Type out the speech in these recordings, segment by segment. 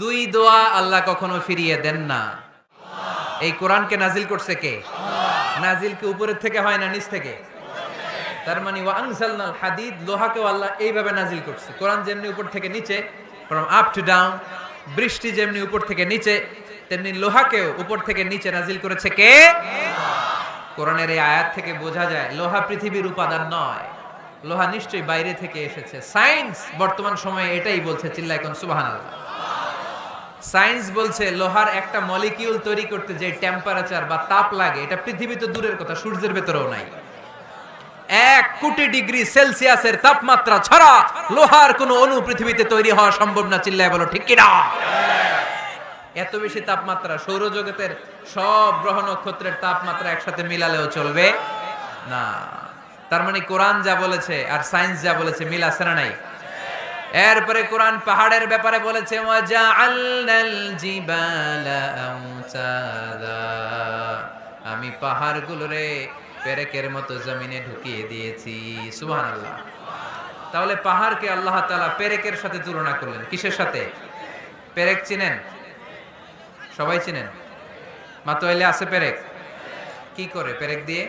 দুই দোয়া আল্লাহ কখনো ফিরিয়ে দেন না। এই কোরআনকে নাজিল করছে কে? নাজিল কি উপরের থেকে হয় না নিচ থেকে? তার মানে ওয়াংসালনাল হাদিদ, লোহাকেও আল্লাহ এইভাবে নাজিল করছে। কোরআন যেমনি উপর থেকে নিচে ফ্রম আপ টু ডাউন বৃষ্টি যেমনি উপর থেকে নিচে, তেমনি লোহাকেও উপর থেকে নিচে নাজিল করেছে কে? কোরআনের এই আয়াত থেকে বোঝা যায়, লোহা পৃথিবীর উপাদান নয়। লোহা নিশ্চয়ই বাইরে থেকে এসেছে। সায়েন্স বর্তমান সময়ে এটাই বলছে, চিল্লায় কোন সুবহানাল্লাহ। সায়েন্স বলছে লোহার একটা মলিকিউল তৈরি করতে যে টেম্পারেচার বা তাপ লাগে, এটা পৃথিবী তো দূরের কথা, সূর্যের ভেতরেও নাই। এক কোটি ডিগ্রি সেলসিয়াসের তাপমাত্রা ছাড়া লোহার কোনো অণু পৃথিবীতে তৈরি হওয়া সম্ভব না, চিল্লায় বলো, ঠিক কিনা? এত বেশি তাপমাত্রা সৌরজগতের সব গ্রহ নক্ষত্রের তাপমাত্রা একসাথে মিলালেও চলবে না। তার মানে কোরআন যা বলেছে আর সায়েন্স যা বলেছে মিল আছে না নাই? এরপরে কোরআন পাহাড়ের ব্যাপারে বলেছে আমি পাহাড়গুলোরে পেরেকের মতো জমিনে ঢুকিয়ে দিয়েছি, সুবহানাল্লাহ। তাহলে পাহাড়কে আল্লাহ তালা পেরেকের সাথে তুলনা করলেন। কিসের সাথে? পেরেক চিনেন? সবাই চিনেন? মাতোয়াইলে আছে পেরেক? কি করে? পেরেক দিয়ে?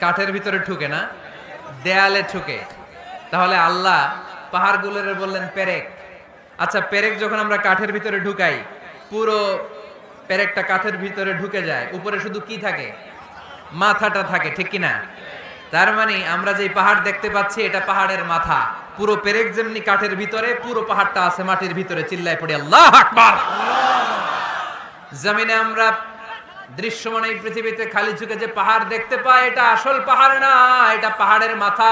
কাঠের ভিতরে ঠুকে না? দেয়ালে ঠুকে তাহলে আল্লাহ পাহাড়গুলোরে বললেন, পেরেক। আচ্ছা পেরেক যখন আমরা কাঠের ভিতরে ঢুকাই, পুরো পেরেকটা কাঠের ভিতরে ঢুকে যায়, উপরে শুধু কি থাকে? মাথাটা থাকে, ঠিক কি না তার মানে আমরা যে পাহাড় দেখতে পাচ্ছি, এটা পাহাড়ের মাথা। পুরো পেরেক যেমনি কাঠের ভিতরে, পুরো পাহাড়টা আছে মাটির ভিতরে, চিল্লায় পড়ে, আল্লাহ আকবার! জমিনে আমরা দৃশ্যমান এই পৃথিবীতে খালি চোখে যে পাহাড় দেখতে পাই, এটা আসল পাহাড় না, এটা পাহাড়ের মাথা।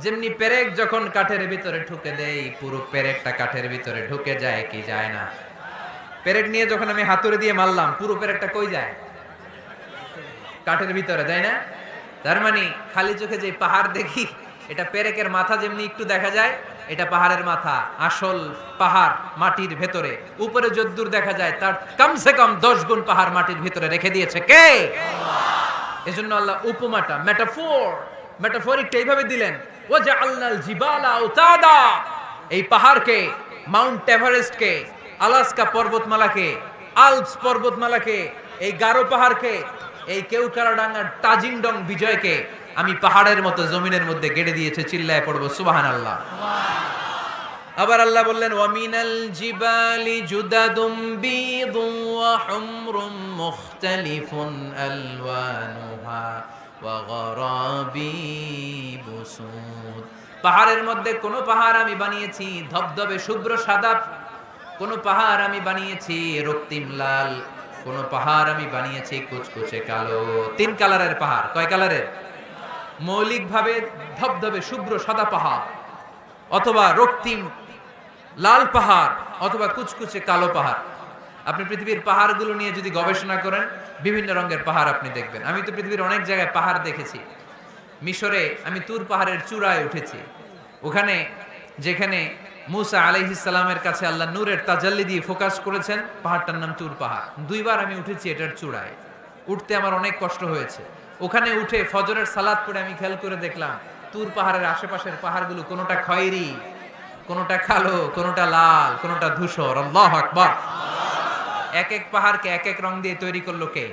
যেমনি পেরেক যখন কাঠের ভিতরে ঢুকে দেই পুরো পেরেকটা কাঠের ভিতরে ঢুকে যায় কি যায় না? পেরেক নিয়ে যখন আমি হাতুড়ে দিয়ে মারলাম পুরো পেরেকটা কই যায়? কাঠের ভিতরে তাই না? তার মানে খালি চোখে যে পাহাড় দেখি এটা পেরেকের মাথা যেমনি একটু দেখা যায় এটা পাহাড়ের মাথা আসল পাহাড় মাটির ভেতরে। উপরে যদ্দূর দেখা যায় তার কমসে কম দশ গুণ পাহাড় মাটির ভিতরে রেখে দিয়েছে কে? এজন্য আল্লাহ উপমাটা মেটাফোর মেটাফোরিকটা এইভাবে দিলেন। এই পাহাড়কে, মাউন্ট এভারেস্টকে, আলাস্কা পর্বতমালাকে, আলপস পর্বতমালাকে, এই গারো পাহাড়কে, এই কেউকারাডাঙ্গার তাজিংডং বিজয়কে আমি পাহাড়ের মতো জমিনের মধ্যে গেড়ে দিয়েছে, চিল্লায় পড়ব সুবাহান আল্লাহ আবার আল্লাহ বললেন, ওয়ামিনাল জিবালি জুদাদুম বিদুম ওয়া হুমরুম মুখতালিফুন আলওয়ানুহা ওয়া গরাবিবু সুদ পাহাড়ের মধ্যে কোন পাহাড় আমি বানিয়েছি, ধবধবে শুভ্র সাদা, কোন পাহাড় আমি বানিয়েছি, রক্তিম লাল, কোন পাহাড় আমি বানিয়েছি, কুচকুচে কালো। তিন কালারের পাহাড়, কয় কালারের? মৌলিকভাবে ধবধবে শুভ্র সাদা পাহাড়, অথবা রক্তিম লাল পাহাড়, অথবা কুচকুচে কালো পাহাড়। আপনি পৃথিবীর পাহাড়গুলো নিয়ে যদি গবেষণা করেন, বিভিন্ন রঙের পাহাড় আপনি দেখবেন। আমি তো পৃথিবীর অনেক জায়গায় পাহাড় দেখেছি। মিশরে আমি তুর পাহাড়ের চূড়ায় উঠেছি। ওখানে যেখানে মুসা আলাইহিসালামের কাছে আল্লাহ নূরের তাজাল্লি দিয়ে ফোকাস করেছেন, পাহাড়টার নাম তুর পাহাড়। দুইবার আমি উঠেছি এটার চূড়ায়। উঠতে আমার অনেক কষ্ট হয়েছে। ওখানে উঠে ফজরের সালাদ পড়ে আমি খেয়াল করে দেখলাম, তুর পাহাড়ের আশেপাশের পাহাড়গুলো কোনোটা খয়েরি, কোনোটা কালো, কোনোটা লাল, কোনোটা ধূসর। আল্লাহ আকবার। এক এক পাহাড়কে এক এক রং দিয়ে তৈরি করল কে?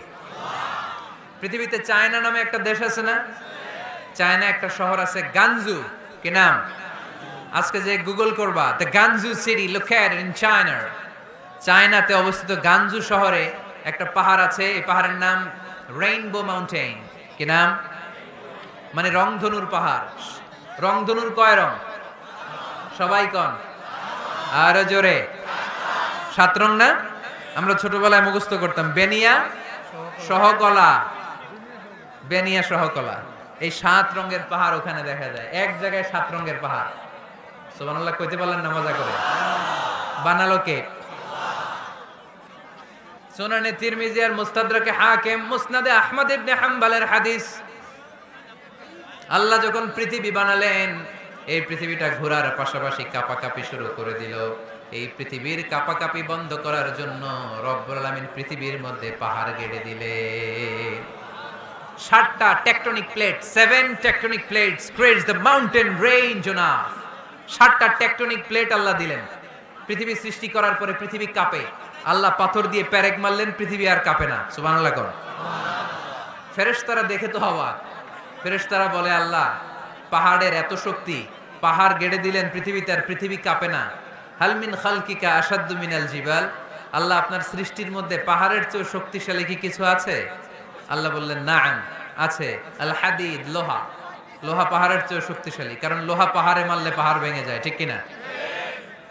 পৃথিবীতে চায়না নামে একটা দেশ আছে না? চায়না একটা শহর আছে গানজু, কি নাম? আজকে যে গুগল করবা the Ganzhou city located in China চায়নাতে অবস্থিত গানজু শহরে একটা পাহাড় আছে, এই পাহাড়ের নাম রেইনবো মাউন্টেন কি নাম? মানে রংধনুর পাহাড়। রংধনুর কয় রং? সবাই কন। আরও জোরে। সাত রং না? আমরা ছোটবেলায় মুখস্থ করতাম। বেনিয়া সহকলা। বেনিয়া সহকলা। এই সাত রঙের পাহাড় ওখানে দেখা যায়। এক জায়গায় সাত রঙের পাহাড়। সোবানুল্লাহ কইতে পারলেন না মজা করে? বানালো কে? সুনানে তিরমিজি আর মুস্তাদরাকে হাকিম, মুসনাদে আহমদ ইবনে হাম্বলের হাদিস। আল্লাহ যখন পৃথিবী বানালেন, এই পৃথিবীটা ঘোরার পাশাপাশি কাপাকাপি শুরু করে দিল। এই পৃথিবীর কাপাকাপি বন্ধ করার জন্য রব্বুল আলামিন পৃথিবীর মধ্যে পাহাড় গেড়ে দিলে সাতটা tectonic plate seven tectonic plates creates the mountain range on earth সাতটা টেকটনিক প্লেট আল্লাহ দিলেন। পৃথিবী সৃষ্টি করার পরে পৃথিবী কাঁপে। আল্লাহ পাথর দিয়ে প্যারেক মারলেন, পৃথিবী আর কাঁপে না। সুবহানাল্লাহ কোন ফেরেশতারা দেখে তো অবাক ফেরেশতারা বলে, আল্লাহ, পাহাড়ের এত শক্তি, পাহাড় গেড়ে দিলেন পৃথিবীতে আর পৃথিবী কাঁপে না। হালমিন খালকিকা আসাদ্দু মিনাল জিবাল? আল্লাহ, আপনার সৃষ্টির মধ্যে পাহাড়ের চেয়ে শক্তিশালী কি কিছু আছে? আল্লাহ বললেন না আছে, আল হাদিদ, লোহা। লোহা পাহাড়ের চেয়ে শক্তিশালী, কারণ লোহা পাহাড়ে মারলে পাহাড় ভেঙে যায়, ঠিক কিনা?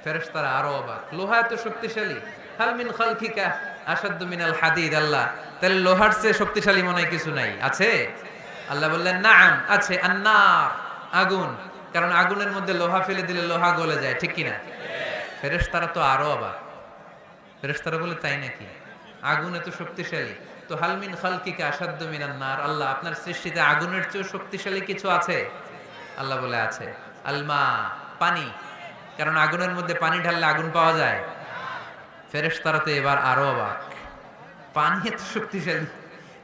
ফেরেশতারা আরও অবাক, লোহা এত শক্তিশালী? হালমিন খালকিকা আসাদ্দু মিনাল হাদিদ, আল্লাহ। তাহলে লোহার চেয়ে শক্তিশালী মনে হয় কিছু নাই, আছে? আল্লাহ বললেন, নাম আছে, আন্নার, আগুন। কারণ আগুনের মধ্যে লোহা ফেলে দিলে লোহা গলে যায়, ঠিক কিনা? ফেরেশতারা তো আরও অবাক, ফেরেশতারা বলে, তাই নাকি? আগুন এত শক্তিশালী তো হালমিন খালকিকা আসাদ্দু মিনান নার। আল্লাহ, আপনার সৃষ্টিতে আগুনের চেয়েও শক্তিশালী কিছু আছে? আল্লাহ বলে আছে, আলমা, পানি। কারণ আগুনের মধ্যে পানি ঢাললে আগুন পাওয়া যায়। ফেরেশতারা তো এবার আরও অবাক। পানি এত শক্তিশালী।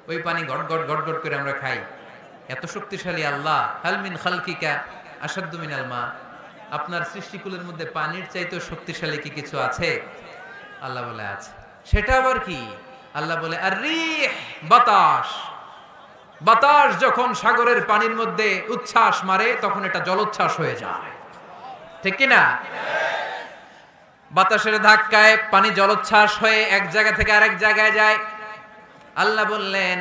ওই পানি গট গট গট গট করে আমরা খাই। এত শক্তিশালী আল্লাহ। হালমিন খালকিকা আসাদ্দু মিনাল মা। আপনার সৃষ্টিকুলের মধ্যে পানির চাইতেও শক্তিশালী কি কিছু আছে? আল্লাহ বলে আছে। সেটা আবার কি? আল্লাহ বলে, আর বাতাস। বাতাস যখন সাগরের পানির মধ্যে উচ্ছ্বাস মারে, তখন এটা জলোচ্ছ্বাস হয়ে যায়। ঠিক না বাতাসের ধাক্কায় পানি জলোচ্ছ্বাস হয়ে এক জায়গা থেকে আরেক জায়গায় যায়। আল্লাহ বললেন,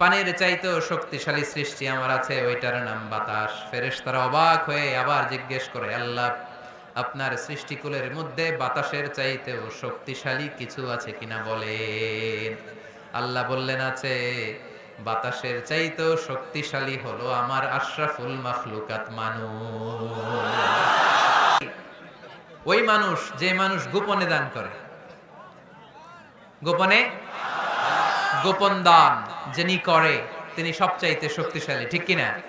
পানির চাইতেও শক্তিশালী সৃষ্টি আমার আছে, ওইটার নাম বাতাস। ফেরেশতারা অবাক হয়ে আবার জিজ্ঞেস করে, আল্লাহ আপনার সৃষ্টিকুলের মধ্যে বাতাসের চাইতেও শক্তিশালী কিছু আছে কিনা বলেন। আল্লাহ বললেন, আছে। বাতাসের চাইতেও শক্তিশালী হলো আমার আশরাফুল মাখলুকাত মানুষ। ওই মানুষ, যে মানুষ গোপনে দান করে। গোপনে? গোপন দান যিনি করে, তিনি সবচাইতে শক্তিশালী, ঠিক কিনা?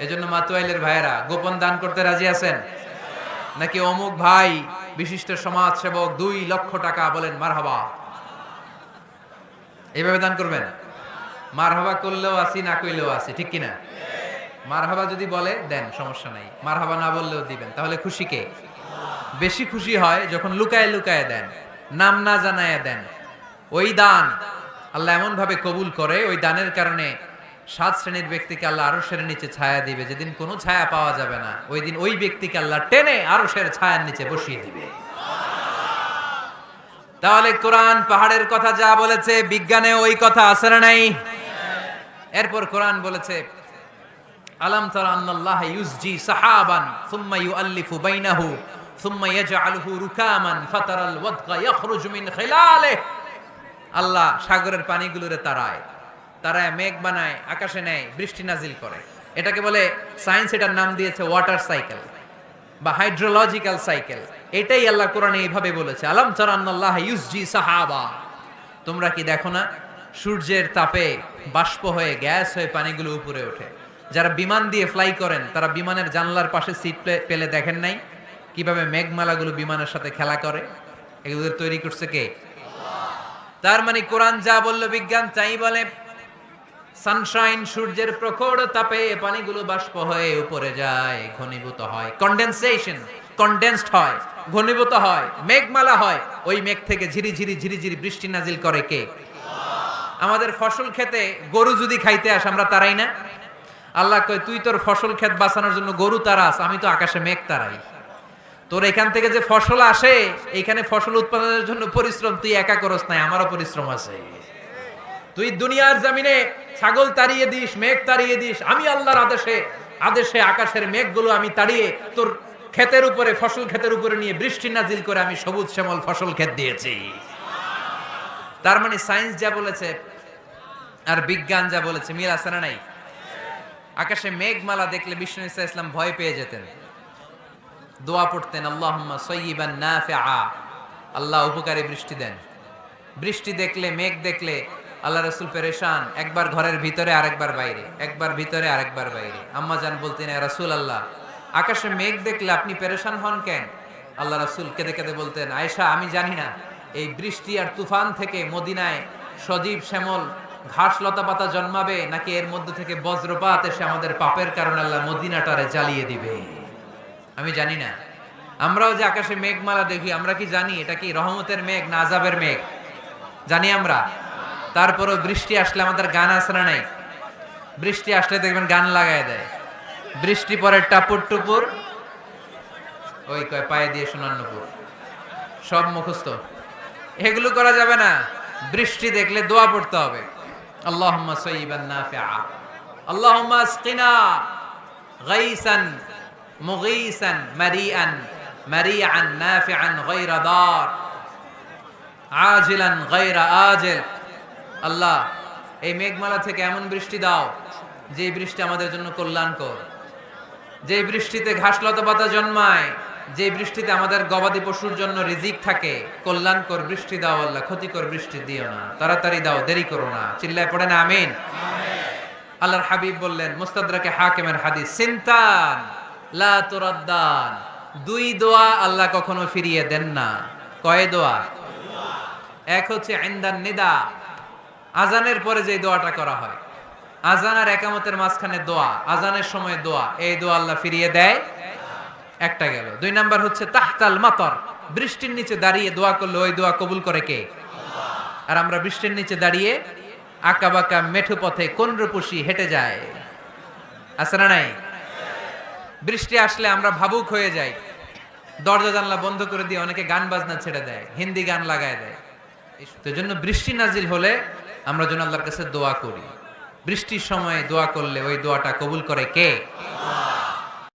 এজন্য মাতুয়াইলের ভাইয়েরা, গোপন দান করতে রাজি আছেন? নাকি অমুক ভাই, বিশিষ্ট সমাজ সেবক দুই লক্ষ টাকা বলেন, মারহাবা। এইভাবে দান করবেন? মারহাবা করলেও আসি না করলেও আসি ঠিক কিনা? মারহাবা যদি বলে, দেন, সমস্যা নাই। মারহাবা না বললেও দিবেন। তাহলে খুশি কে? বেশি খুশি হয় যখন লুকায় লুকায় দেন, নাম না জানায় দেন। ওই দান আল্লাহ এমন ভাবে কবুল করে, ওই দানের কারণে সাত শ্রেণির ব্যক্তিকে আল্লাহ আরও সের নিচে ছায়া দিবে। যেদিন কোনো ছায়া পাওয়া যাবে না, ওই দিন ওই ব্যক্তিকে আল্লাহ টেনে আরও সের ছায়ার নিচে বসিয়ে দিবে। তাহলে কোরআন পাহাড়ের কথা যা বলেছে, বিজ্ঞানে ওই কথা আছে না নাই? এরপর কোরআন বলেছে, আলাম তারা আন্নাল্লাহ ইউসজি সাহাবান সুম্মা ইউআল্লিফু বাইনাহু, সুম্মা ইয়াজআলুহু রুকামান ফাতারাল ওয়াদকা ইয়াখরুজু মিন খিলালিহি। আল্লাহ সাগরের পানিগুলোরে তারায়। তারায় মেঘ বানায়, আকাশে নেয়, বৃষ্টি নাজিল করে। এটাকে বলে সায়েন্স এটার নাম দিয়েছে ওয়াটার সাইকেল বা হাইড্রোলজিক্যাল সাইকেল। এটাই আল্লাহ কোরআনে এইভাবে বলেছে, আলাম তারান্নাল্লাহ ইউসজি সাহাবা। তোমরা কি দেখো না, সূর্যের তাপে বাষ্প হয়ে, গ্যাস হয়ে পানিগুলো উপরে ওঠে। যারা বিমান দিয়ে ফ্লাই করেন, তারা বিমানের জানলার পাশে সিট পেলে দেখেন নাই কীভাবে মেঘমালাগুলো বিমানের সাথে খেলা করে? এগুলো তৈরি করছে কে? তার মানে কোরআন যা বলল বিজ্ঞান, তাই বলে। সানশাইন সূর্যের প্রখর তাপে পানিগুলো বাষ্প হয়ে উপরে যায়, ঘনীভূত হয়। কন্ডেনসেশন কন্ডেন্সড হয়, ঘনীভূত হয়, মেঘমালা হয়। ওই মেঘ থেকে ঝিরি ঝিরি ঝিরি ঝিরি বৃষ্টি নাজিল করে কে? আমাদের ফসল খেতে গরু যদি খাইতে আসে, আমরা তারাই না? আল্লাহ কয়, তুই তোর ফসল ক্ষেত বাঁচানোর জন্য গরু তারাস আমি তো আকাশে মেঘ তারাই। তোর এখান থেকে যে ফসল আসে এখানে ফসল উৎপাদনের জন্য পরিশ্রম, তুই একা করস নাই, আমারও পরিশ্রম আছে। তুই দুনিয়ার জমিনে ছাগল তাড়িয়ে দিস, মেঘ তাড়িয়ে দিস, আমি আল্লাহর আদেশে আদেশে আকাশের মেঘগুলো আমি তাড়িয়ে তোর ক্ষেতের উপরে, ফসল ক্ষেতের উপরে নিয়ে বৃষ্টি নাজিল করে আমি সবুজ শ্যামল ফসল ক্ষেত দিয়েছি। তার মানে সায়েন্স যা বলেছে আর বিজ্ঞান যা বলেছে, মিল আছে না নাই? আকাশে মেঘমালা দেখলে বিষ্ণু ইসা ইসলাম ভয় পেয়ে যেতেন। দোয়া পড়তেন আল্লাহ নাফিআ। আল্লাহ উপকারী বৃষ্টি দেন। বৃষ্টি দেখলে, মেঘ দেখলে আল্লাহ রসুল পেরেশান, একবার ঘরের ভিতরে, আরেকবার বাইরে। একবার ভিতরে, আরেকবার বাইরে। আম্মা জান বলতেন রাসূল আল্লাহ আকাশে মেঘ দেখলে আপনি পেরেশান হন কেন? আল্লাহ রাসূল কেঁদে কেঁদে বলতেন, আয়েশা, আমি জানি না। এই বৃষ্টি আর তুফান থেকে মদিনায় সজীব শ্যামল ঘাস লতা পাতা জন্মাবে, নাকি এর মধ্যে থেকে বজ্রপাত এসে আমাদের পাপের কারণে আল্লাহ মদিনাটারে জ্বালিয়ে দিবে? আমি জানি না। আমরাও যে আকাশে মেঘমালা দেখি, আমরা কি জানি? এটা কি রহমতের মেঘ না আজাবের মেঘ? জানি আমরা। তারপরও বৃষ্টি আসলে আমাদের গান আসরা নাই? বৃষ্টি আসলে দেখবেন গান লাগায় দেয়। বৃষ্টি পরে টাপুর টুপুর, ওই কয় পায়ে দিয়ে সোনান্নপুর সব মুখস্থ। এগুলো করা যাবে না। বৃষ্টি দেখলে দোয়া পড়তে হবে। আজিল। আল্লাহ, এই মেঘমালা থেকে এমন বৃষ্টি দাও যে বৃষ্টি আমাদের জন্য কল্যাণকর। যে বৃষ্টিতে ঘাসলতা জন্মায় যে বৃষ্টিতে আমাদের গবাদি পশুর জন্য রিজিক থাকে, কল্যাণকর বৃষ্টি দাও আল্লাহ, ক্ষতিকর বৃষ্টি দিও না, তাড়াতাড়ি দাও, দেরি করো না, চিল্লায় পড়ে না, আমিন। আল্লাহর হাবিব বললেন, মুস্তাদরাকে হাকিমের হাদিস, সিনতান লা দুই দোয়া আল্লাহ কখনো ফিরিয়ে দেন না। কয় দোয়া? এক হচ্ছে ইনদান নিদা আজানের পরে যে দোয়াটা করা হয়। আজান আর একামতের মাঝখানে দোয়া, আজানের সময় দোয়া, এই দোয়া আল্লাহ ফিরিয়ে দেয়। একটা গেল। দুই নাম্বার হচ্ছে তাহতাল মাতর, বৃষ্টির নিচে দাঁড়িয়ে দোয়া করলে ওই দোয়া কবুল করে কে? আর আমরা বৃষ্টির নিচে দাঁড়িয়ে আঁকা বাঁকা মেঠো পথে কোন রূপসী হেঁটে যায় আছে না নাই? বৃষ্টি আসলে আমরা ভাবুক হয়ে যাই। দরজা জানলা বন্ধ করে দিয়ে অনেকে গান বাজনা ছেড়ে দেয়, হিন্দি গান লাগায় দেয়। তো জন্য বৃষ্টি নাজিল হলে আমরা যেন আল্লাহর কাছে দোয়া করি। বৃষ্টির সময় দোয়া করলে ওই দোয়াটা কবুল করে কে?